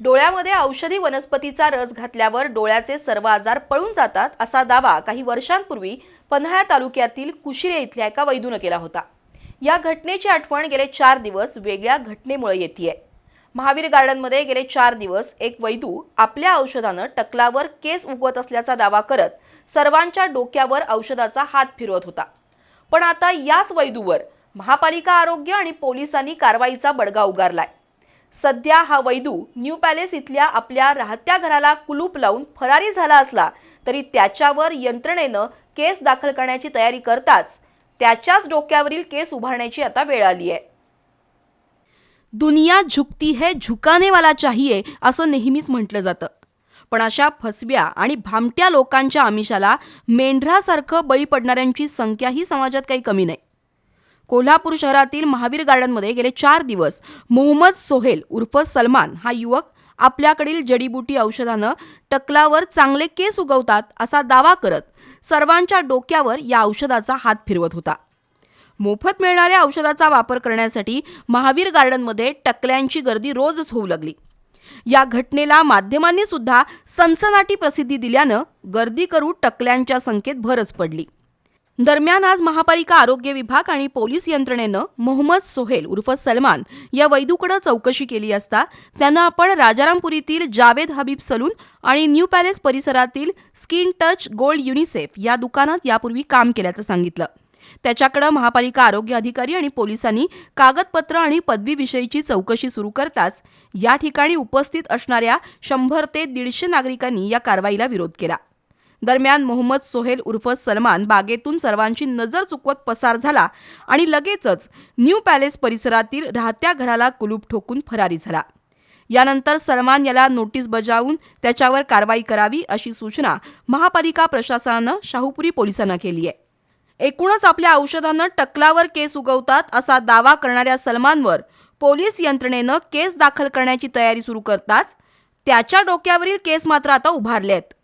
डोळ्यामध्ये औषधी वनस्पतीचा रस घातल्यावर डोळ्याचे सर्व आजार पळून जातात असा दावा काही वर्षांपूर्वी पन्हाळा तालुक्यातील कुशिरे इथल्या एका वैदूनं केला होता. या घटनेची आठवण गेले चार दिवस वेगळ्या घटनेमुळे येते महावीर गार्डनमध्ये गेले चार दिवस एक वैदू आपल्या औषधानं टकलावर केस उगवत असल्याचा दावा करत सर्वांच्या डोक्यावर औषधाचा हात फिरवत होता. पण आता याच वैदूवर महापालिका आरोग्य आणि पोलिसांनी कारवाईचा बडगा उगारलाय. सध्या हा वैदू न्यू पॅलेस इथल्या आपल्या राहत्या घराला कुलूप लावून फरारी झाला असला तरी त्याच्यावर यंत्रणेनं केस दाखल करण्याची तयारी करताच त्याच्याच डोक्यावरील केस उभारण्याची आता वेळ आली आहे. दुनिया झुकती है झुकाने वाला चाहिए असं नेहमीच म्हटलं जातं. पण अशा फसव्या आणि भामट्या लोकांच्या आमिषाला मेंढरासारखं बळी पडणाऱ्यांची संख्याही समाजात काही कमी नाही. कोल्हापूर शहरातील महावीर गार्डनमध्ये गेले चार दिवस मोहम्मद सोहेल उर्फ सलमान हा युवक आपल्याकडील जडीबुटी औषधानं टकलावर चांगले केस उगवतात असा दावा करत सर्वांच्या डोक्यावर या औषधाचा हात फिरवत होता. मोफत मिळणाऱ्या औषधाचा वापर करण्यासाठी महावीर गार्डनमध्ये टकल्यांची गर्दी रोजच होऊ लागली. या घटनेला माध्यमांनी सुद्धा सनसनाटी प्रसिद्धी दिल्यानं गर्दी करू टकल्यांच्या संख्येत भरच पडली. दरम्यान आज महापालिका आरोग्य विभाग आणि पोलीस यंत्रणेनं मोहम्मद सोहेल उर्फ सलमान या वैदूकडे चौकशी केली असता त्यानं आपण राजारामपुरीतील जावेद हबीब सलून आणि न्यू पॅलेस परिसरातील स्किन टच गोल्ड युनिसेफ या दुकानात यापूर्वी काम केल्याचं सांगितलं. त्याच्याकडे महापालिका आरोग्य अधिकारी आणि पोलिसांनी कागदपत्र आणि पदवीविषयीची चौकशी सुरू करताच या ठिकाणी उपस्थित असणाऱ्या शंभर ते दीडशे नागरिकांनी या कारवाईला विरोध केला. दरम्यान मोहम्मद सोहेल उर्फ सलमान बागेतून सर्वांची नजर चुकवत पसार झाला आणि लगेचच न्यू पॅलेस परिसरातील राहत्या घराला कुलूप ठोकून फरारी झाला. यानंतर सलमान याला नोटीस बजावून त्याच्यावर कारवाई करावी अशी सूचना महापालिका प्रशासनानं शाहूपुरी पोलिसांना केली आहे. एकूणच आपल्या औषधानं टकलावर केस उगवतात असा दावा करणाऱ्या सलमानवर पोलीस यंत्रणेनं केस दाखल करण्याची तयारी सुरू करताच त्याच्या डोक्यावरील केस मात्र आता उभारले आहेत.